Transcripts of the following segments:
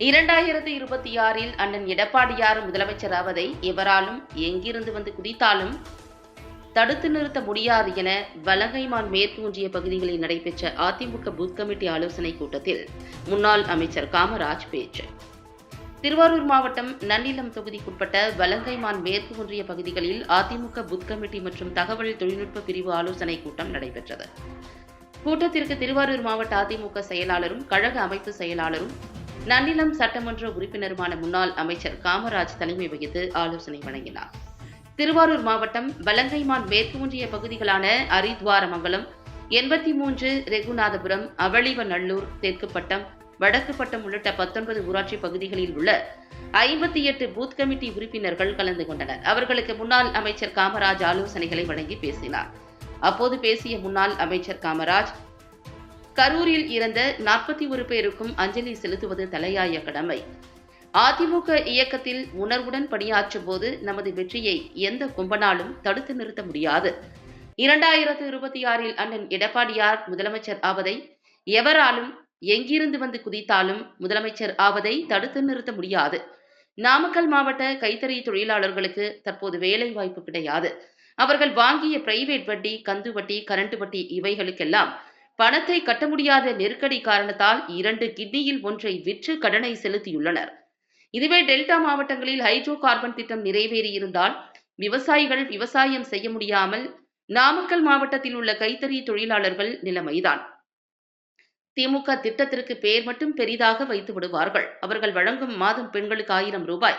இரண்டாயிரத்தி இருபத்தி ஆறில் அண்ணன் எடப்பாடியார் முதலமைச்சராவதை எவராலும் எங்கிருந்து வந்து குடித்தாலும் தடுத்து நிறுத்த முடியாது என வலங்கைமான் மேற்கு ஒன்றிய பகுதிகளில் நடைபெற்ற அதிமுக பூத் கமிட்டி ஆலோசனைக் கூட்டத்தில் முன்னாள் அமைச்சர் காமராஜ் பேச்சு. திருவாரூர் மாவட்டம் நன்னிலம் தொகுதிக்குட்பட்ட வலங்கைமான் மேற்கு ஒன்றிய பகுதிகளில் அதிமுக பூத் கமிட்டி மற்றும் தகவல் தொழில்நுட்ப பிரிவு ஆலோசனைக் கூட்டம் நடைபெற்றது. கூட்டத்திற்கு திருவாரூர் மாவட்ட அதிமுக செயலாளரும் கழக அமைப்பு செயலாளரும் நன்னிலம் சட்டமன்ற உறுப்பினருமான முன்னாள் அமைச்சர் காமராஜ் தலைமை வகித்து ஆலோசனை வழங்கினார். திருவாரூர் மாவட்டம் வலங்கைமான் மேற்கு ஒன்றிய பகுதிகளான அரித்வாரமங்கலம் எண்பத்தி மூன்று ரெகுநாதபுரம் அவளிவநல்லூர் தெற்குப்பட்டம் வடக்குப்பட்டம் உள்ளிட்ட பத்தொன்பது ஊராட்சி பகுதிகளில் உள்ள ஐம்பத்தி எட்டு பூத் கமிட்டி உறுப்பினர்கள் கலந்து கொண்டனர். அவர்களுக்கு முன்னாள் அமைச்சர் காமராஜ் ஆலோசனைகளை வழங்கி பேசினார். அப்போது பேசிய முன்னாள் அமைச்சர் காமராஜ் கரூரில் இறந்த நாற்பத்தி ஒரு பேருக்கும் அஞ்சலி செலுத்துவது தலையாய கடமை. அதிமுக இயக்கத்தில் உணர்வுடன் பணியாற்றும் போது நமது வெற்றியை எந்த கும்பனாலும் தடுத்து நிறுத்த முடியாது. இரண்டாயிரத்து இருபத்தி ஆறில் அண்ணன் எடப்பாடியார் முதலமைச்சர் ஆவதை எவராலும் எங்கிருந்து வந்து குதித்தாலும் முதலமைச்சர் ஆவதை தடுத்து நிறுத்த முடியாது. நாமக்கல் மாவட்ட கைத்தறி தொழிலாளர்களுக்கு தற்போது வேலை வாய்ப்பு கிடையாது. அவர்கள் வாங்கிய பிரைவேட் வட்டி கந்து வட்டி கரண்ட் வட்டி இவைகளுக்கெல்லாம் பணத்தை கட்ட முடியாத நெருக்கடி காரணத்தால் இரண்டு கிட்னியில் ஒன்றை விற்று கடனை செலுத்தியுள்ளனர். இதுவே டெல்டா மாவட்டங்களில் ஹைட்ரோ கார்பன் திட்டம் நிறைவேறியிருந்தால் விவசாயிகள் விவசாயம் செய்ய முடியாமல் நாமக்கல் மாவட்டத்தில் உள்ள கைத்தறி தொழிலாளர்கள் நிலைமைதான். திமுக திட்டத்திற்கு பெயர் மட்டும் பெரிதாக வைத்து விடுவார்கள். அவர்கள் வழங்கும் மாதம் பெண்களுக்கு ஆயிரம் ரூபாய்.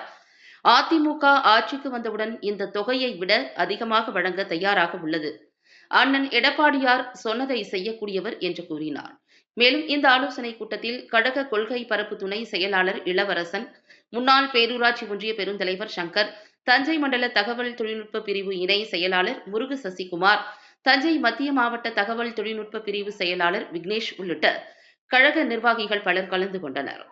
அதிமுக ஆட்சிக்கு வந்தவுடன் இந்த தொகையை விட அதிகமாக வழங்க தயாராக உள்ளது. அண்ணன் எடப்பாடியார் சொன்னதை செய்யக்கூடியவர் என்று கூறினார். மேலும் இந்த ஆலோசனைக் கூட்டத்தில் கழக கொள்கை பரப்பு துணை செயலாளர் இளவரசன் முன்னாள் பேரூராட்சி ஒன்றிய பெருந்தலைவர் சங்கர் தஞ்சை மண்டல தகவல் தொழில்நுட்ப பிரிவு இணை செயலாளர் முருகு சசிகுமார் தஞ்சை மத்திய மாவட்ட தகவல் தொழில்நுட்ப பிரிவு செயலாளர் விக்னேஷ் உள்ளிட்ட கழக நிர்வாகிகள் பலர் கலந்து கொண்டனர்.